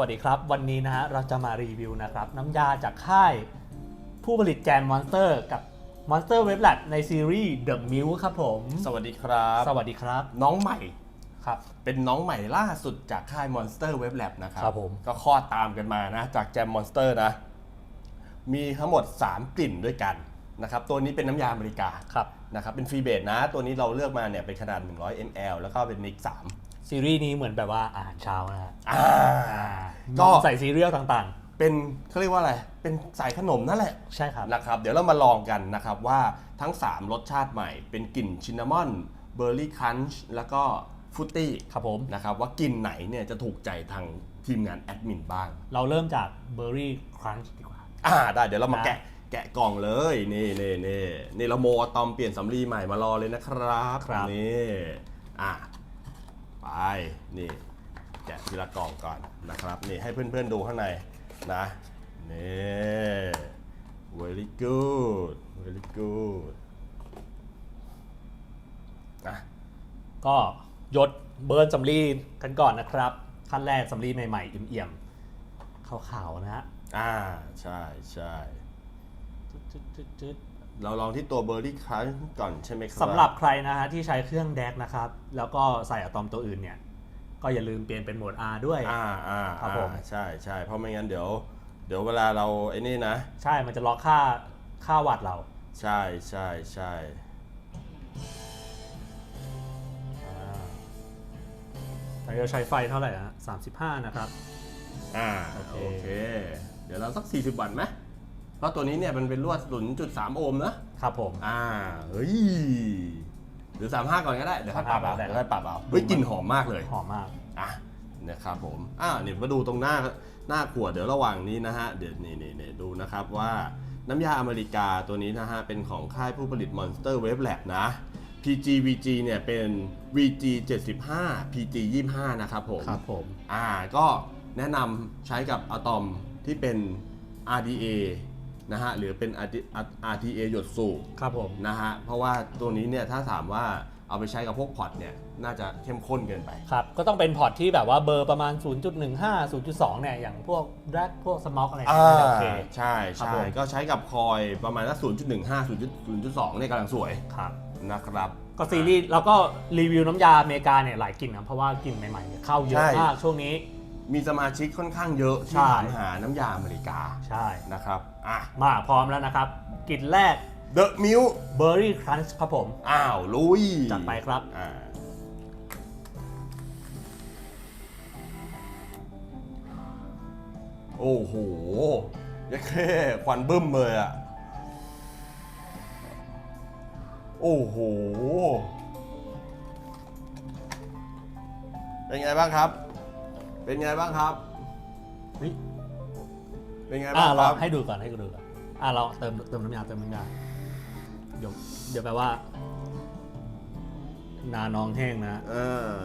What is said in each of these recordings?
วัสดีครับ วันนี้นะฮะเราจะมารีวิวนะครับน้ำยาจากค่ายผู้ผลิตแกนมอนสเตอร์กับ Monster Web Lab ในซีรีส์ The m i l ครับผม สวัสดีครับ สวัสดีครับ น้องใหม่ครับ เป็นน้องใหม่ล่าสุดจากค่าย Monster Web Lab นะครับครับผมก็คลอดตามกันมานะ จากแจม Monster นะ มีทั้งหมด 3 กลิ่นด้วยกันนะครับตัวนี้เป็นน้ำยาอเมริกาครับนะครับเป็นฟรีเบสนะ ตัวนี้เราเลือกมาเนี่ยเป็นขนาด 100 ml แล้วก็เป็นนิก3 ซีรีส์นี้เหมือนแบบว่าอาหารเช้านะฮะอ่าก็ก็ใส่ซีเรียลต่างเป็นเขาเรียกว่าอะไร เป็นสายขนมนั่นแหละๆ ใช่ครับ นะครับ เดี๋ยวเรามาลองกันนะครับว่าทั้ง 3 รสชาติใหม่ เป็นกลิ่นชินนามอนเบอร์รี่คันช์แล้วก็ฟรุตตี้ครับผม นะครับว่ากลิ่นไหนเนี่ยจะถูกใจทางทีมงานแอดมินบ้าง เราเริ่มจากเบอร์รี่ครันช์ดีกว่า อ่าได้เดี๋ยวเรามานะแกะแกะกล่องเลยนี่นี่นี่นี่เราโมอะตอมเปลี่ยนสำลีใหม่มารอเลยนะครับครับนี่อะไปนี่แกะ ทีละกล่องก่อนนะครับนี่ให้เพื่อนๆดูข้างในนะนี่ very good very good อะก็ยศเบิร์นสำลีกันก่อนนะครับขั้นแรกสำลีใหม่ๆเอี่ยมๆขาวๆนะฮะอ่าใช่ใช่จึ๊ดๆๆๆเราลองที่ตัวเบอร์รี่ครันก่อนใช่ไหมครับสำหรับใครนะฮะที่ใช้เครื่องแดกนะครับ แล้วก็ใส่อะตอมตัวอื่นเนี่ย ก็อย่าลืมเปลี่ยนเป็นโหมด R ด้วย อ่าอ่าครับผม อ่าใช่ใช่เพราะไม่งั้นเดี๋ยว เดี๋ยวเวลาเราไอ้นี่นะ ใช่มันจะล็อกค่าค่าวัตต์เรา ใช่ใช่ใช่แต่เราใช้ไฟเท่าไหร่นะ35 นะครับ อ่าโอเค โอเค เดี๋ยวเราสัก 40 วัตต์ไหมเพราะตัวนี้เนี่ยมันเป็นลวด0.3 โอห์มนะ ครับผม อ่า เฮ้ย หรือ 35 ก่อนก็ได้เดี๋ยวค่อยปรับเอาได้เดี๋ยวค่อยปรับเอาเฮ้ยกลิ่นหอมมากเลยหอมมากอะนะครับผมอ่าเนี่ยมาดูตรงหน้าหน้าขวดเดี๋ยวระหว่างนี้นะฮะเดี๋ยวนี่นี่นี่ดูนะครับว่าน้ำยาอเมริกาตัวนี้นะฮะเป็นของค่ายผู้ผลิต Monster Wave Lab นะ PGVG เนี่ยเป็น VG 75 PG 25นะครับผมครับผมอ่าก็แนะนำใช้กับอะตอมที่เป็น RDA นะฮะหรือเป็น RTA หยดสูบครับผมนะฮะเพราะว่าตัวนี้เนี่ยถ้าถามว่าเอาไปใช้กับพวกพอร์ตเนี่ยน่าจะเข้มข้นเกินไป ครับ ก็ต้องเป็นพอร์ตที่แบบว่าเบอร์ประมาณ 0.15 0.2 เนี่ย อย่างพวกแรกพวกสม็อกอะไรอ่าเนี่ยโอเคใช่ครับใช่ผมก็ใช้กับคอยประมาณสัก0.15 0.2 เนี่ยกำลังสวยครับนะครับก็ซีรีส์แล้วก็รีวิวน้ำยาอเมริกาเนี่ยหลายกลิ่นนะเพราะว่ากลิ่นใหม่ๆเนี่ยเข้าเยอะมากช่วงนี้ มีสมาชิกค่อนข้างเยอะใช่ที่ถามหาน้ำยาอเมริกาใช่ นะครับอะ มาพร้อมแล้วนะครับกลิ่นแรก The Milk เบอร์รี่ครันช์ครับผม อ้าวลุยจัดไปครับ อ่าโอ้โหยังแค่ควันบึ้มเลยอะ โอ้โห เป็นไงบ้างครับ เป็นไงบ้างครับ เฮ้ยเป็นไงอ่าบ้างคเรารับ ให้ดูก่อนให้ดูก่อนอ่าเราเติมเติมน้ำยาเติมน้ำยาเดี๋ยวเดี๋ยวแปลว่า นาน้องแห้งนะเออ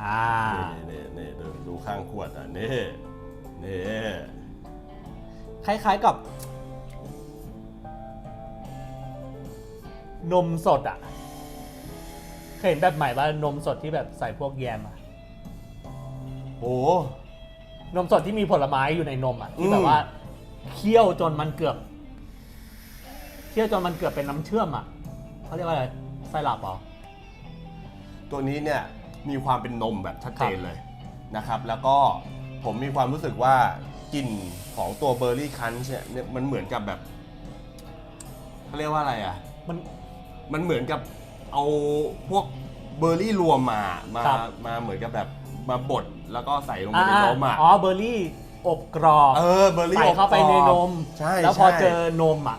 อ่านี่นี่นี่ดูดูข้างขวดอะนี่นี่คล้ายๆกับ นมสดอะเคยเห็นแบบใหม่ว่านมสดที่แบบใส่พวกแยมอะ โอ้นมสดที่มีผลไม้อยู่ในนมอะที่อืมแบบว่าเคี่ยวจนมันเกือบเคี่ยวจนมันเกือบเป็นน้ำเชื่อมอะเขาเรียกว่าอะไรไส้หลับเหรอ ตัวนี้เนี่ยมีความเป็นนมแบบชัดเจนครับเลยนะครับ แล้วก็ผมมีความรู้สึกว่ากลิ่นของตัวเบอร์รี่คันช์เนี่ยเนี่ยมันเหมือนกับแบบเขาเรียกว่าอะไรอะ มัน มันเหมือนกับเอาพวกเบอร์รี่รวมมามาครับ มาเหมือนกับแบบ มาบดแล้วก็ใส่ลงไปอ่าในนมอะอ๋อเบอร์รี่อบกรอบเออเบอร์รี่ใส่เข้าไปในนมใช่แล้วพอใช่เจอนมอะ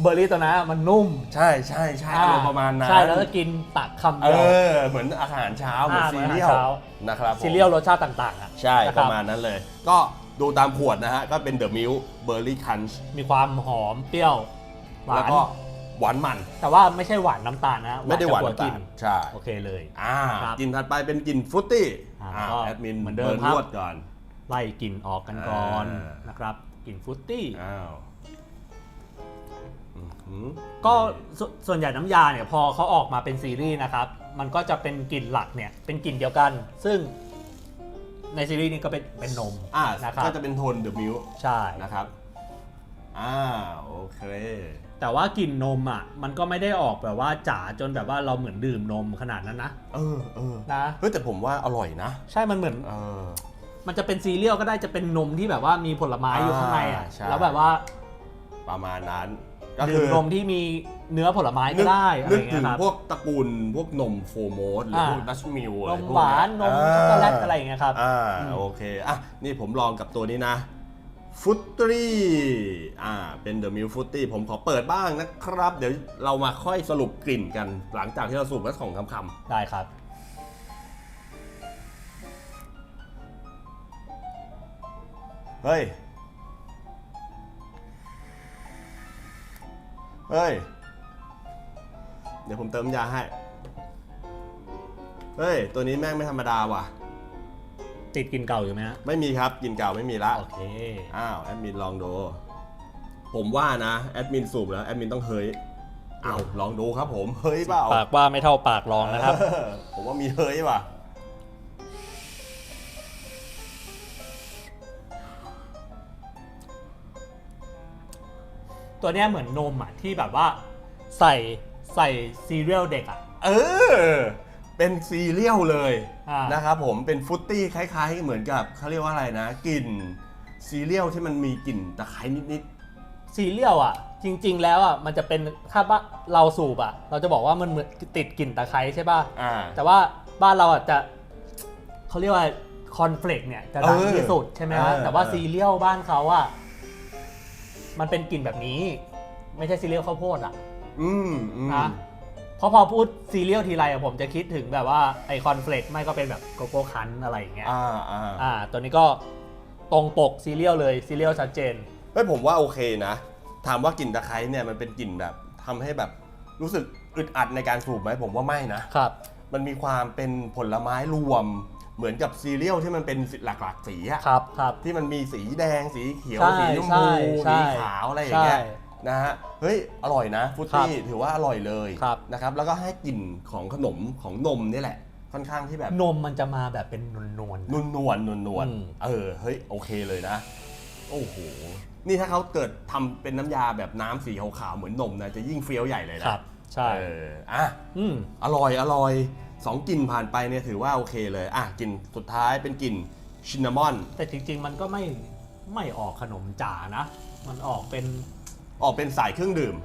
เบอร์รี่ตัวนั้นอะมันนุ่ม ใช่ใช่ใช่อารมณ์ประมาณนั้นใช่แล้วก็กินตักคำเอเดียวอเหมือนอาหารเช้าเหมือนอ่าซีเหมือนเรียอาลหารเช้านะครับผมซีเรียลรสชาติต่างๆอะใช่นคปบระมาณนั้นเลย ก็ดูตามขวดนะฮะ ก็เป็นเดอะมิลเบอร์รี่คันช์มีความหอมเปรี้ยวหวาแล้วนก็ หวานมัน แต่ว่าไม่ใช่หวานน้ำตาลนะไม่ได้หวานจากตัวน้ำกิตาลใช่โอเคเลย อ่าครับ กลินถัดไปเป็นกลิ่นฟรุตตี้อ่าอ่าก็แอดมินเหมือนเดิมบิร์ครับ นวดก่อน ไล่กลิ่นออกกันก่อนอ่าน นะครับกลิ่นฟรุตตี้ อ้าวอื้อหือ ก็สส่วนใหญ่น้ำยาเนี่ยพอเขาออกมาเป็นซีรีส์นะครับ มันก็จะเป็นกลิ่นหลักเนี่ยเป็นกลิ่นเดียวกัน ซึ่งในซีรีส์นี้ก็เป็นเป็นนมอ่านะครับก็จะเป็นโทนเดอะมิลใช่ นะครับ อ่า โอเค แต่ว่ากลิ่นนมอะมันก็ไม่ได้ออกแบบว่าจ๋าจนแบบว่าเราเหมือนดื่มนมขนาดนั้นนะเออเออนะเฮ้ยแต่ผมว่าอร่อยนะ ใช่มันเหมือนเออ มันจะเป็นซีเรียลก็ได้จะเป็นนมที่แบบว่ามีผลไม้อยู่ข้างในอะอ่าใช่ แล้วแบบว่าประมาณนั้น ก็ดื่คืมอนมที่มีเนื้อผลไม้ก็นึกได้อะไรนึอกย่างถึเงี้งยครับ พวกตระกูลพวกนมโฟร์โมสหรืออ่าพวกดัชมิลนอะไรมพวกหวานนมช็อกโกแลตาอะไรอย่างเงี้ยครับ อ่าอืม โอเคอะนี่ผมลองกับตัวนี้นะ ฟุตตี้อ่า เป็นเดอะมิลฟุตตี้ผมขอเปิดบ้างนะครับ เดี๋ยวเรามาค่อยสรุปกลิ่นกัน หลังจากที่เราสรุปแล้วสองคำคำได้ครับเฮ้ย เฮ้ย เดี๋ยวผมเติมยาให้ เฮ้ย ตัวนี้แม่งไม่ธรรมดาว่ะ ติดกลินเก่าอยู่ไหมฮะไม่มีครับกลินเก่าไม่มีละ โอเค อ้าวแอดมินลองดู ผมว่านะแอดมินสูบแล้วแอดมินต้องเฮ้ยอ้าวลองดูครับผมเฮ้ยเปล่าปากว่าไม่เท่าปากรองนะครับ เออผมว่ามีเฮ้ยว่ะ ตัวเนี้ยเหมือนนมอะที่แบบว่าใส่ใส่ซีเรียลเด็กอะ เออ เป็นซีเรียลเลยอ่านนะครับผมเป็นฟรุตตี้คล้ายๆ เหมือนกับเขาเรียกว่าอะไรนะกลิ่นซีเรียลที่มันมีกลิ่นตะไคร้นิดซีเรียลอะ จริง ๆ แล้วอะมันจะเป็นถ้าบ้านเราสูบอะ เราจะบอกว่ามันเหมือนติดกลิ่นตะไคร้ใช่ป่ะ ๆอ่า แต่ว่าบ้านเราอะจะเขาเรียกว่าคอนเฟลกเนี่ยจะดังเออที่สุดใช่ไหมฮะเออแต่ว่าเออ ซีเรียลบ้านเขาอะมันเป็นกลิ่นแบบนี้ ไม่ใช่ซีเรียลข้าวโพดอะอืมอืมนะเพ ราะพอพูดซีเรียลทีไรอะผมจะคิดถึงแบบว่าไอคอนเฟลกไม่ก็เป็นแบบโกโก้คันอะไรอย่างเงี้ยอ่าอ่าอ่าตัวนี้ก็ตรงปกซีเรียลเลยซีเรียลชัดเจน เฮ้ยผมว่าโอเคนะ ถามว่ากลิ่นตะไคร้เนี่ยมันเป็นกลิ่นแบบทำให้แบบรู้สึกอึดอัดในการสูบไหมผมว่าไม่นะ ครับ มันมีความเป็นผลไม้รวม เหมือนกับซีเรียลที่มันเป็นหลากๆสีอะครับครับ ที่มันมีสีแดงสีเขียว ใช่สีชมใช่พูใช่สีขาวอะไรอย่างเงี้ยใช่ นะฮะเฮ้ยอร่อยนะฟุตตี้ถือว่าอร่อยเลยครับ นะครับแล้วก็ให้กลิ่นของขนมของนมนี่แหละ ค่อนข้างที่แบบนมมันจะมาแบบเป็นนวลๆนุ่นนวลนวลนวลอืมเออเฮ้ยโอเคเลยนะ โอ้โหนี่ถ้าเขาเกิดทำเป็นน้ำยาแบบน้ำสีขาวๆเหมือนนมนะจะยิ่งเฟี้ยวใหญ่เลยนะครับใช่เอออะอืมอร่อยอร่อยสองกลิ่นผ่านไปเนี่ยถือว่าโอเคเลยอะกลิ่นสุดท้ายเป็นกลิ่นชินนามอน แต่จริงๆมันก็ไม่ไม่ออกขนมจ๋านะ มันออกเป็น ออกเป็นสายเครื่องดื่ม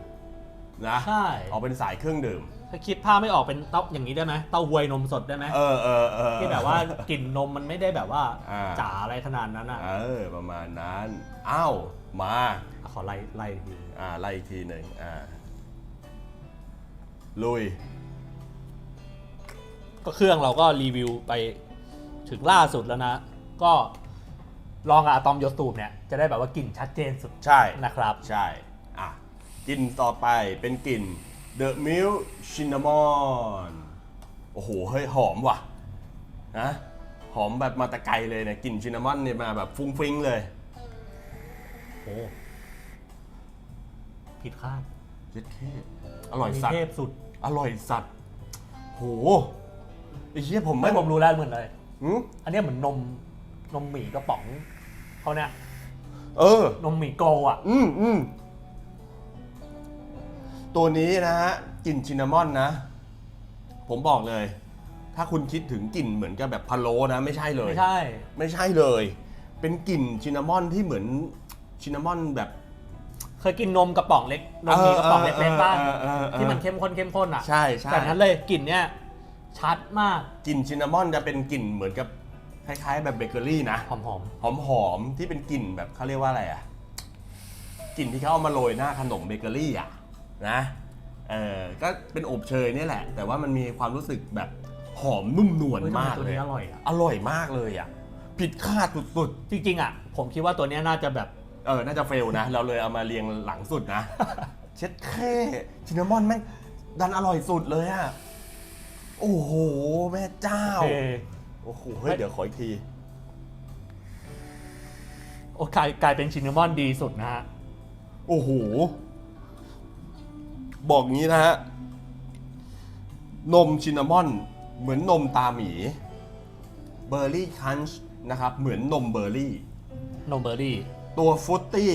นะใช่ ออกเป็นสายเครื่องดื่ม ถ้าคิดภาพไม่ออกเป็นเต้าอย่างนี้ได้ไหมเต้าหวยนมสดได้ไหมเออเออเออ ที่แบบว่ากลิ่นนมมันไม่ได้แบบว่าอ่า จ๋าอะไรขนาดนั้นอะเออประมาณนั้นอ้าวมาขอไล่ไล่ทีอ่าไล่อีกทีหนึ่งอ่าลุย ก็เครื่องเราก็รีวิวไปถึงล่าสุดแล้วนะ ก็ลองกับอะตอมโยสูบเนี่ยจะได้แบบว่ากลิ่นชัดเจนสุดใช่ นะครับ ใช่อะ กลิ่นต่อไปเป็นกลิ่น The Milk Cinnamon โอ้โห เฮ้ย หอมว่ะนะหอมแบบมาแตะไกลเลยเนี่ยกลิ่นชินนามอนเนี่ยมาแบบฟุ้งฟิ้งเลย โอ้ผิดคาดเจ็ดเคอร่อยมีสัตเทว์พสุดอร่อยสัตว์โหไอ้เหี้ยผมไม่ไม่ผมรู้แล้วเหมือนเลย หืมอันเนี้ยเหมือนนมนมหมี่กระป๋องเขาเนี่ยเออ นมหมี่โกอะ อืมอืม ตัวนี้นะฮะกลิ่นชินนามอนนะ ผมบอกเลย ถ้าคุณคิดถึงกลิ่นเหมือนกับแบบพะโล้นะ ไม่ใช่เลย ไม่ใช่ ไม่ใช่เลย เป็นกลิ่นชินนามอนที่เหมือนชินนามอนแบบ เคยกินนมกระป๋องเล็กนมหมี่กระป๋องเล็กๆบ้างเออเออเออที่มันเข้มข้นเข้มข้นอะใช่ใช่แต่นั้นเลยกลิ่นเนี้ยชัดมากกลิ่นชินนามอนจะเป็นกลิ่นเหมือนกับคล้ายๆ แบบเบเกอรี่นะหอมหอมหอมหอมๆที่เป็นกลิ่นแบบเขาเรียกว่าอะไรอะกลิ่นที่เขาเอามาโรยหน้าขนมเบเกอรี่อะ นะเออก็เป็นอบเชยเนี่ยแหละ แต่ว่ามันมีความรู้สึกแบบหอมนุ่มนวลเฮ้ยทำไมมากตัวเลยนี้อร่อยอะ อร่อยมากเลยอะผิดคาดสุดจริงๆอะ ผมคิดว่าตัวเนี้ยน่าจะแบบๆเออน่าจะเฟลนะ เราเลยเอามาเรียงหลังสุดนะ เช็ดแค่ชินนามอนแม่งดันอร่อยสุดเลยอะโอ้โห แม่เจ้า เออ โอ้โหเฮ้ยเดี๋ยวขออีกที โอ้กลายกลายเป็นชินนามอนดีสุดนะฮะ โอ้โห บอกงี้นะฮะ นมชินนามอน เหมือนนมตาหมี เบอร์รี่คันช์นะครับ เหมือนนมเบอร์รี่ นมเบอร์รี่ ตัวฟรุตตี้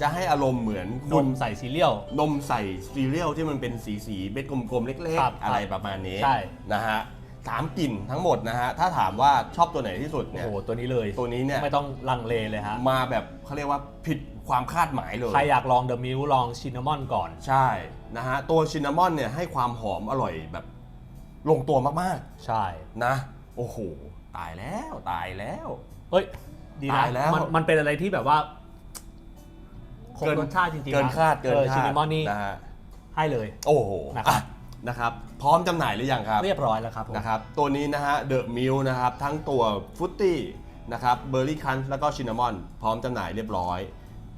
จะให้อารมณ์เหมือนนคุณมใส่ซีเรียล นมใส่ซีเรียลที่มันเป็นสีสีๆเม็ดกลมๆ เล็กครับๆ อะไรประมาณนี้ใช่ นะฮะ สามกลิ่นทั้งหมดนะฮะ ถ้าถามว่าชอบตัวไหนที่สุดโอ้เนี่ย โหตัวนี้เลยตัวนี้เนี่ย ไม่ต้องลังเลเลยฮะมาแบบเขาเรียกว่าผิดความคาดหมายเลย ใครอยากลองเดอะมิลลองชินนามอนก่อน ใช่ นะฮะ ตัวชินนามอนเนี่ยให้ความหอมอร่อยแบบ ลงตัวมากใช่ๆ นะ โอ้โห ตายแล้วตายแล้ว เฮ้ย ดีนะตายแล้วมันมันเป็นอะไรที่แบบว่าคงเกิน รสชาติจริงๆเกินนะคาดเกินออคาดชินนามอนนี่นะฮะ ให้เลย โอ้โหนะครับ อะนะครับ พร้อมจำหน่ายหรือยังครับเรียบร้อยแล้วครับผมนะครับตัวนี้นะฮะเดอะมิลนะครับทั้งตัวฟุตตี้นะครับเบอร์รี่คันแล้วก็ชินนามอน พร้อมจำหน่ายเรียบร้อย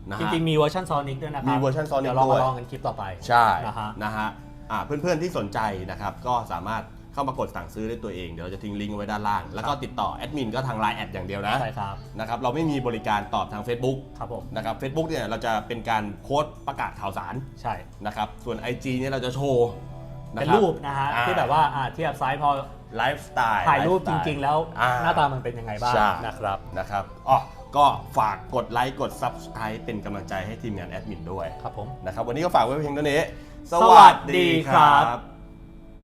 นะจฮะ ริงๆมีเวอร์ชันซอนิกด้วยนะครับมีเวอร์ชัน Sonic เดี๋ยวเราด้มาวยลองกันคลิปต่อไปใช่นะฮะ นะฮะอ่าเพื่อนๆที่สนใจนะครับก็สามารถเข้ามากดสั่งซื้อได้ตัวเองเดี๋ยวเราจะทิ้งลิงก์ไว้ด้านล่าง แล้วก็ติดต่อแอดมินก็ทางไลน์แอดอย่างเดียวนะใช่ครับ นะครับเราไม่มีบริการตอบทาง Facebook ครับผม นะครับ Facebook เนี่ยเราจะเป็นการโพสต์ประกาศข่าวสารใช่ นะครับส่วน IG เนี่ยเราจะโชว์ะ เป็นคบรูปนะฮะอ่า ที่แบบว่าอ่าเทียบซ้ายพอไลฟ์สไตล์ถ่ายรูปไลฟ์จสไตล์ริง ๆ แล้วอ่าหน้าตามันเป็นยังไงบ้างใช่ นะครับ นะครับอ๋อก็ฝากกดไลค์กด Subscribe เป็นกำลังใจให้ทีมงานแอดมินด้วยครับผม นะครับ วันนี้ก็ฝากไว้เพียงเท่านี้ สวัสดีครับ